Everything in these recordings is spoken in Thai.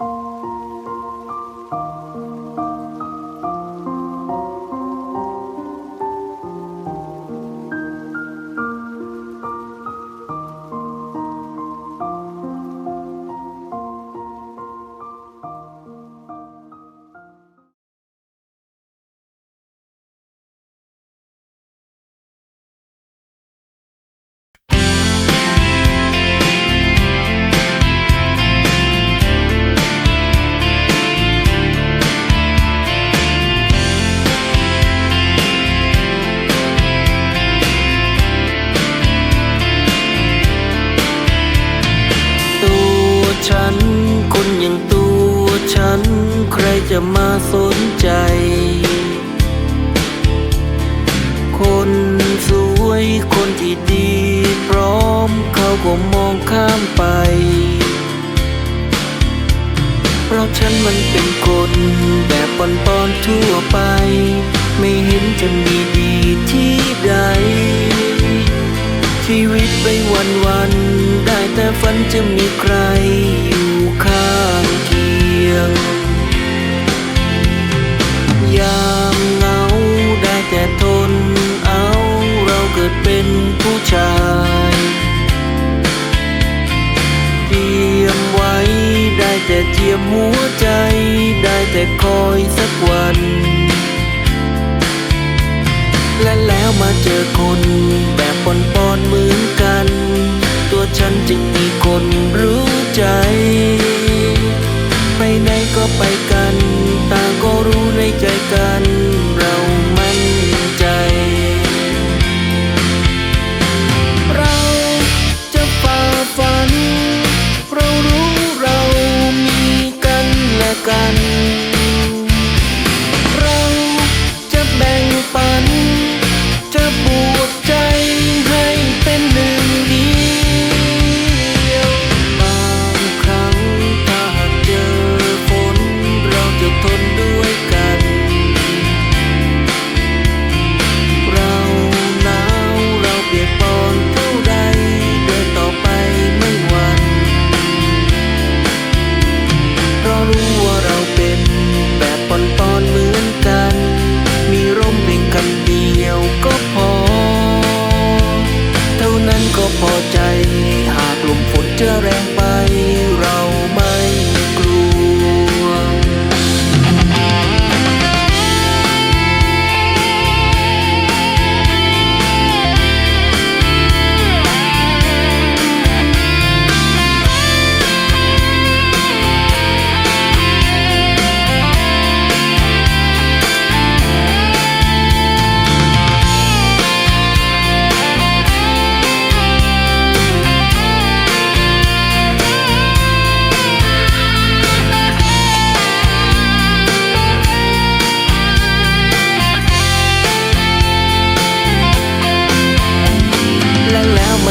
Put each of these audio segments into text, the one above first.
ตั ฉัน คนอย่างตัวฉัน ใครจะมาสนใจ คนสวยคนที่ดี พร้อมเขาก็มองข้ามไป เพราะฉันมันเป็นคนแบบปอนป ฝันจะมีใครอยู่ข้างเคียง ยามเหงาได้แต่ทนเอาเราเกิดเป็นผู้ชายเตรียมไว้ได้แต่เจียมหัวใจ ได้แต่คอยสักวัน และแล้วมาเจอคนแบบปนปอนเหมือน ฉันจึงมีคนรู้ใจ ไปไหนก็ไปกัน ต่างก็รู้ในใจกันเรา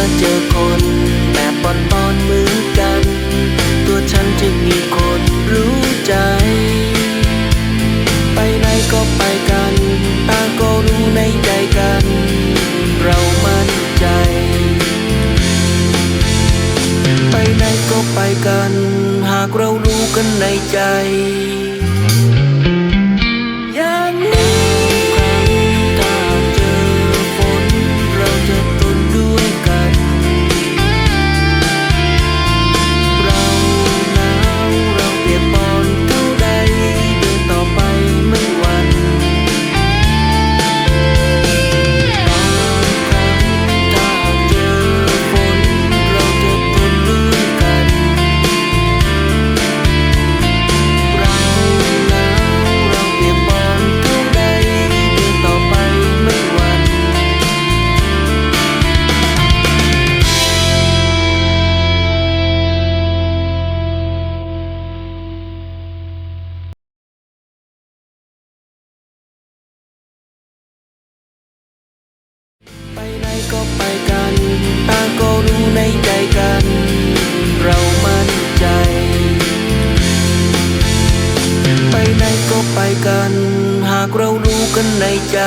มาเจอคนแบบปอนปอนเหมือนกัน ตัวฉันจึงมีคนรู้ใจ ไปไหนก็ไปกันต่างก็รู้ในใจกัน เรามั่นใจ ไปไหนก็ไปกัน หากเรารู้กันในใจ ไปไหนก็ไปกันต่างก็รู้ในใจกัน เรามั่นใจ ไปไหนก็ไปกัน หากเรารู้กันในใจ